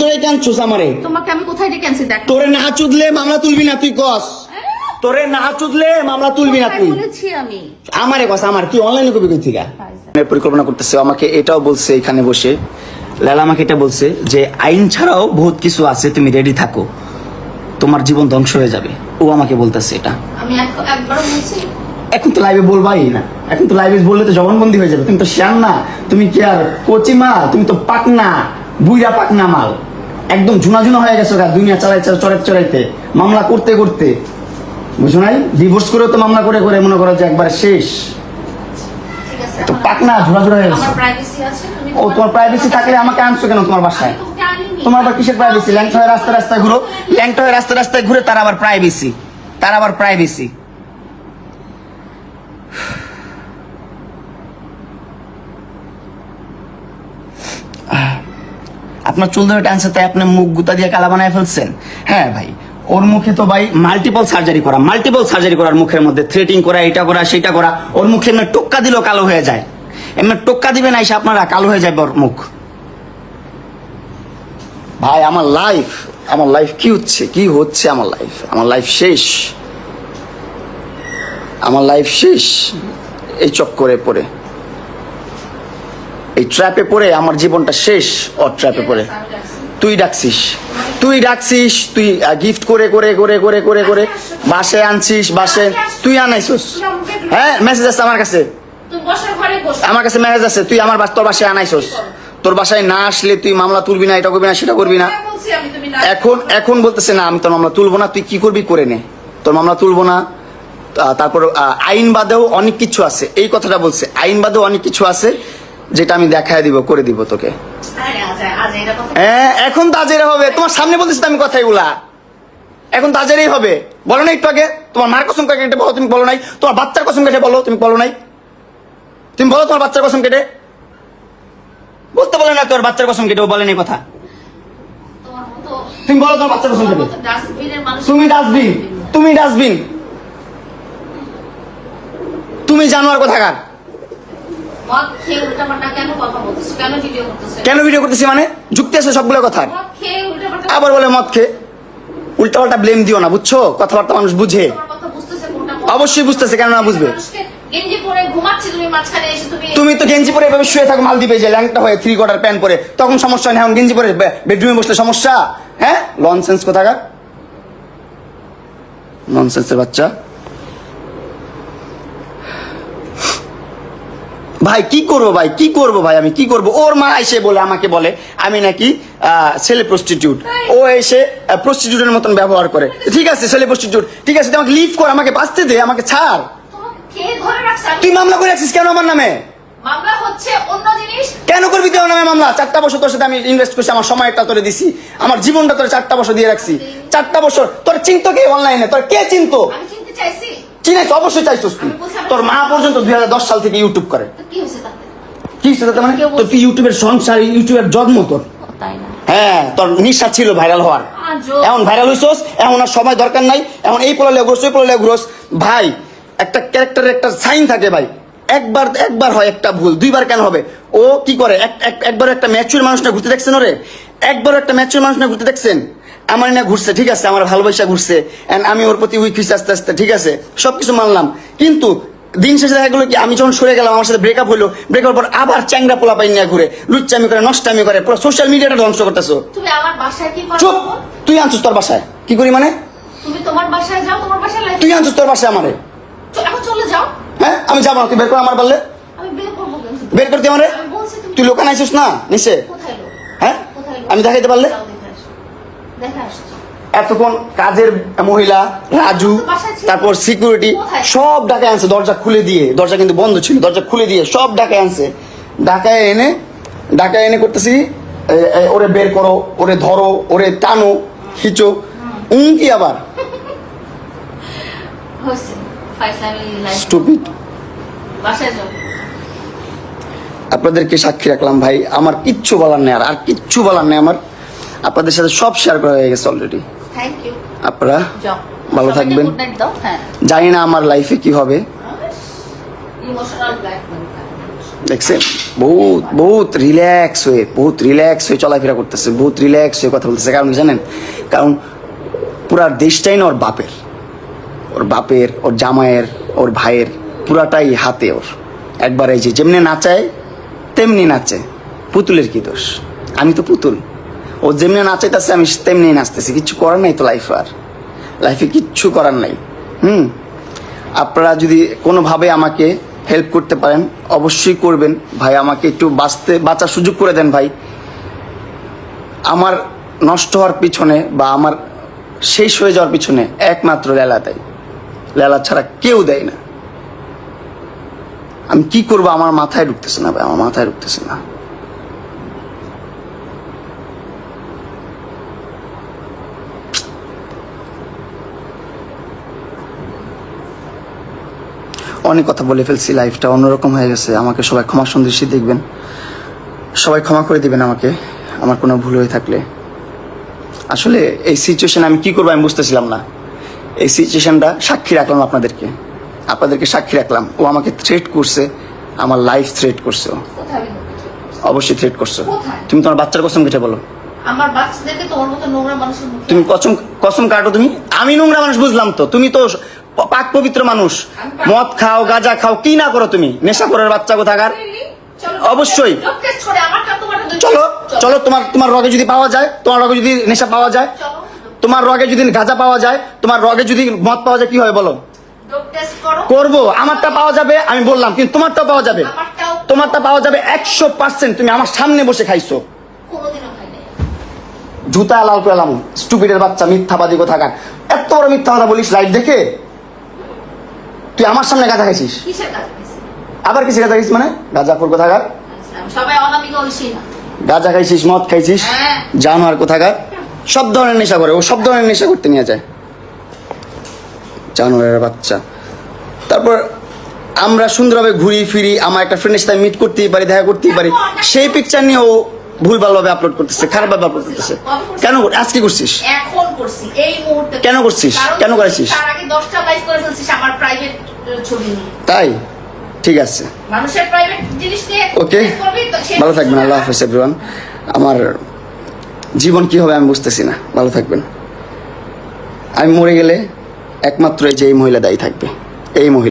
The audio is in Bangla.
তুই কাঁদছস আমারে। তোমাকে আমি কোথায় ডেকে আনছি দেখ। তোরে না চুদলে মামলা তুলবি না তুই কস। তোরে না চুদলে মামলা তুলবি না তুই। বলেছি আমি? আমারে কস আমার। তুই অনলাইনে কবি কই থেকে পরিকল্পনা করতেছে আমাকে এটাও বলছে এখানে বসে। লালা আমাকে এটা বলছে যে আইন ছাড়াও বহুত কিছু আছে তুমি রেডি থাকো। তোমার জীবন ধ্বংস হয়ে যাবে। ও আমাকে বলতেছে এটা। আমি একবার বলছি। এখন তো লাইভে বলবাই না। এখন তো লাইভে বললে তো জবানবন্দি হয়ে যাবে। তুমি তো শ্যাম না তুমি কি আর কচি মাল তুমি তো পাকনা বুইরা পাকনা মাল। একদম ঝুনা ঝুনা হয়ে গেছে গা দুনিয়া চালাই চড়াইতে চড়াইতে মামলা করতে করতে। বুঝো নাই? ডিভোর্স করেও তো মামলা করে করে মনে করো যে একবার শেষ। তো পাকনা ঝুনা ঝুনা হয়ে গেছে। আমার প্রাইভেসি আছে ও তোমার প্রাইভেসি থাকলে আমাকে আনছো কেন তোমার বাসায়। তোমার আবার কিসের প্রাইভেসি ল্যাংটা হয়ে রাস্তায় রাস্তায় ঘুরো। ল্যাংটা হয়ে রাস্তায় রাস্তায় ঘুরে তার আবার প্রাইভেসি তার আবার প্রাইভেসি আপনার চুল ধরে টানছে, তাই আপনি মুখ গুতা দিয়ে কালা বানায় ফেলছেন। হ্যাঁ ভাই, ওর মুখে তো ভাই মাল্টিপল সার্জারি করা মাল্টিপল সার্জারি করার মুখের মধ্যে থ্রেটিং করা, এটা করা, সেটা করা, ওর মুখে এমনি টোক্কা দিলেও কালো হয়ে যায়। এমনি টোক্কা দিবেন আইসা আপনারা কালো হয়ে যাবে ওর মুখ। ভাই, আমার লাইফ আমার লাইফ কি হচ্ছে কি হচ্ছে আমার লাইফ আমার লাইফ শেষ। আমার লাইফ শেষ, এই চক্করে পড়ে। এই ট্র্যাপে পড়ে আমার জীবনটা শেষ ও ট্র্যাপে পড়ে। তুই ডাকছিস। তুই ডাকছিস তুই গিফট করে করে করে করে করে করে বাসে আনছিস বাসে। তুই আনাইছিস। হ্যাঁ মেসেজ আছে আমার কাছে। আমার কাছে মেসেজ আছে তুই আমার বাস- তোর বাসায় আনাইছস। তোর বাসায় না আসলে তুই মামলা তুলবি না এটা করবি না সেটা করবি না। হ্যাঁ, না এখন এখন বলতেছে না আমি তোর মামলা তুলবো না তুই কি করবি করে নে। তোর মামলা তুলবো না। তারপর আইন বাদেও অনেক কিছু আছে। এই কথাটা বলছে আইন বাদেও অনেক কিছু আছে। যেটা আমি দেখায় দিব, করে দিব তোকে। হ্যাঁ এখন তাজের হবে। তোমার সামনে বলতেছি আমি কথা এগুলা এখন তাজেরই হবে। বলো না একটু আগে, তোমার মার কসম কেটে বলো, তুমি বলো নাই। তোমার বাচ্চার কসম কেটে বলো, তুমি বলো নাই। তুমি বলো তোমার বাচ্চার কসম কেটে। বলতে বলে না তোর বাচ্চার কসম কেটে ও বলেনি কথা। তুমি বলো তোমার বাচ্চার কসম কেটে। তুমি ডাস্টবিন তুমি ডাস্টবিন। তুমি জানোয়ার কোথাকার। কেন ভিডিও করতেছো? মানে? যুক্তি আছে সবগুলো কথার। আবার বলে মদ খেয়ে। উল্টাপাল্টা ব্লেম দিও না বুঝছ? কথাবার্তা মানুষ বুঝে। অবশ্যই বুঝতেছে, কেন না বুঝবে? তুমি তো গেঞ্জি পরে এভাবে শুয়ে থাকো মালদ্বীপে যে ল্যাংটা হয়ে থ্রি কোয়ার্টার প্যান্ট পরে। তখন সমস্যা নেই এখন গেঞ্জি পরে বেডরুমে বসলে সমস্যা? হ্যাঁ? লনসেন্স কোথাকার? ননসেন্সের বাচ্চা। ভাই কি করব ভাই? কি করব ভাই? আমি কি করব? ওর মা এসে বলে আমাকে বলে আমি নাকি ছেলে প্রস্টিটিউট ও এসে প্রস্টিটিউটের মতন ব্যবহার করে। ঠিক আছে ছেলে প্রস্টিটিউট ঠিক আছে আমাকে লিভ কর আমাকে বাঁচতে দে আমাকে ছাড়। তুই মামলা করে রাখছিস কেন আমার নামে? মামলা হচ্ছে অন্য জিনিস। কেন করবি আমার নামে মামলা? চারটা বছর তোর সাথে আমি ইনভেস্ট করছি আমার সময়টা তোরে দিছি। আমার জীবনটা তোর চারটা বছর দিয়ে রাখছি। চারটা বছর। তোর চিন্ত কে অনলাইনে তোর কে চিন্ত? আমি চিনতে চাইছি চিনাইছ অবশ্যই চাইছিস তুই। তোর মা পর্যন্ত দুই সাল থেকে ইউটিউব করে। কি হয়েছে তাতে? মানে? তোর তুই ইউটিউবের সংসার ইউটিউবের জন্ম তোর? হ্যাঁ তোর নিশা ছিল ভাইরাল হওয়ার। এখন ভাইরাল হইছস এখন আর সময় দরকার নাই এখন এই পোলালে ঘুরস ওই পোলালে ঘুরস। ভাই একটা ক্যারেক্টারের একটা সাইন থাকে ভাই। একবার একবার হয় একটা ভুল দুইবার কেন হবে? ও কি করে? এক- এক- একবার একটা ম্যাচুর মানুষ না ঘুরতে দেখছেন ওরে? একবার একটা ম্যাচুর মানুষ না ঘুরতে দেখছেন? আমার না ঘুরছে ঠিক আছে আমার ভালোবাসা ঘুরছে and আমি ওর প্রতি উইক হয়েছি আস্তে আস্তে ঠিক আছে সবকিছু মানলাম। কিন্তু দিন শেষে দেখা গেলো কি আমি যখন সরে গেলাম আমার সাথে ব্রেকআপ হলো ব্রেকআপ পর আবার চ্যাংরা পোলা পাই নিয়ে ঘুরে লুচ্চামি করে নষ্টামি করে পুরো সোশ্যাল মিডিয়াটা ধ্বংস করতেছো। চুপ! তুই আনছিস তোর বাসায় কি করি মানে? তুই আনছিস তোর বাসায় আমারে। এখন চলে যাও। হ্যাঁ? আমি যাব তুই বের কর আমার পারলে বের করতে আমারে? তুই লোকান আইসিস না নিচে? হ্যাঁ? আমি দেখাইতে পারলে যাও দেখে আসো দেখে আসো এতক্ষণ কাজের মহিলা রাজু তারপর সিকিউরিটি সব ডাকায় আনছে দরজা খুলে দিয়ে। দরজা কিন্তু বন্ধ ছিল দরজা খুলে দিয়ে সব ডাকায় আনছে। ডাকায় এনে ডাকায় এনে করতেছি ওরে বের করো ওরে ধরো ওরে টানো খিচো। উম কি আবার। স্টুপিড আপনাদেরকে সাক্ষী রাখলাম ভাই আমার কিচ্ছু বলার নেই আর কিচ্ছু বলার নেই আমার। আপনাদের সাথে সব শেয়ার করা হয়ে গেছে অলরেডি আপনারা ভালো থাকবেন। হ্যাঁ। জানি না আমার লাইফে কি হবে। দেখছেন? বহুত বহুত রিল্যাক্স হয়ে বহুত রিল্যাক্স হয়ে চলাফেরা করতেছে বহুত রিল্যাক্স হয়ে কথা বলতেছে। কারণ জানেন কারণ পুরা দেশটাই না ওর বাপের। ওর বাপের ওর জামাইয়ের ওর ভাইয়ের পুরাটাই হাতে ওর। একবার এই যে যেমনি নাচায় তেমনি নাচে। পুতুলের কি দোষ? আমি তো পুতুল। ও যেমনি নাচাইতেছে, আমি তেমনি নাচতেছি। কিচ্ছু করার নাই তো লাইফ আর। লাইফে কিচ্ছু করার নাই। হুম? আপনারা যদি কোনোভাবে আমাকে হেল্প করতে পারেন, অবশ্যই করবেন। ভাই, আমাকে একটু বাঁচতে, বাঁচার সুযোগ করে দেন ভাই। আমার নষ্ট হওয়ার পিছনে বা আমার শেষ হয়ে যাওয়ার পিছনে একমাত্র লেলা দেয় লেলা ছাড়া কেউ দেয় না। আমি কি করব? আমার মাথায় ঢুকতেছে না ভাই, আমার মাথায় ঢুকতেছে না। অনেক কথা বলে ফেলছি লাইফটা অন্যরকম হয়ে গেছে। আমাকে সবাই ক্ষমা সন্দেশী দেখবেন। সবাই ক্ষমা করে দিবেন আমাকে আমার কোনো ভুল হয়ে থাকলে। আসলে এই সিচুয়েশন আমি কি করব আমি বুঝতেছিলাম না। এই সিচুয়েশনটা সাক্ষী রাখলাম আপনাদেরকে। আপনাদেরকে সাক্ষী রাখলাম। ও আমাকে থ্রেট করছে আমার লাইফ থ্রেট করছে? অবশ্যই থ্রেট করছ। তুমি তোমার বাচ্চার কসম কেটে বলো। আমার বাচ্চাদেরকে তোমার মতো নোংরা মানুষের তুমি কসম কসম কাটো তুমি? আমি নোংরা মানুষ বুঝলাম তো। তুমি তো পাক পবিত্র মানুষ। মদ খাও, গাঁজা খাও, কি না করো তুমি? নেশা করার বাচ্চা কোথাকার? অবশ্যই। চলো চলো, তোমার তোমার রগে যদি পাওয়া যায়, তোমার রগে যদি নেশা পাওয়া যায়, তোমার রগে যদি গাঁজা পাওয়া যায়, তোমার রগে যদি মদ পাওয়া যায়, কি হয় বলো? করব। আমারটা পাওয়া যাবে, আমি বললাম, কিন্তু তোমারটা পাওয়া যাবে। তোমারটা পাওয়া যাবে একশো পার্সেন্ট। তুমি আমার সামনে বসে খাইছো। জুতা লাল পেলাম স্টুপিডের বাচ্চা মিথ্যাবাদী কোথাকার। এত বড় মিথ্যা কথা বলিস লাইট দেখে? তুই আমার সামনে গাঁজা খাইছিস? আবার কিছু গাঁজা খাইছিস মানে? গাঁজাপুর কোথাকার? আচ্ছা, গাঁজা খাইছিস মদ খাইছিস? হ্যাঁ। জানোয়ার কোথাকার? সব ধরনের নেশা করে ও সব ধরনের নেশা করতে নিয়ে যায়। জানোয়ারের বাচ্চা। তারপর আমরা সুন্দরভাবে ঘুরি ফিরি আমার একটা ফ্রেন্ডের সাথে মিট করতেই পারি দেখা করতেই পারি। সেই পিকচার নিয়ে ও ভুলভালভাবে আপলোড করতেছে খারাপভাবে আপলোড করতেছে। কেন কর- আজকে করছিস? কেন করছিস? কেন করেছিস? তার আগে দশটা লাইভ করে ফেলছিস আমার প্রাইভেট ছবি নিয়ে তাই? ঠিক আছে। ওকে ভালো থাকবেন আল্লাহ। হাফেজ এভরিওয়ান আমার জীবন কি হবে আমি বুঝতেছি না। ভালো থাকবেন। আমি মরে গেলে একমাত্র এই যে এই মহিলা দায়ী থাকবে এই মহিলা।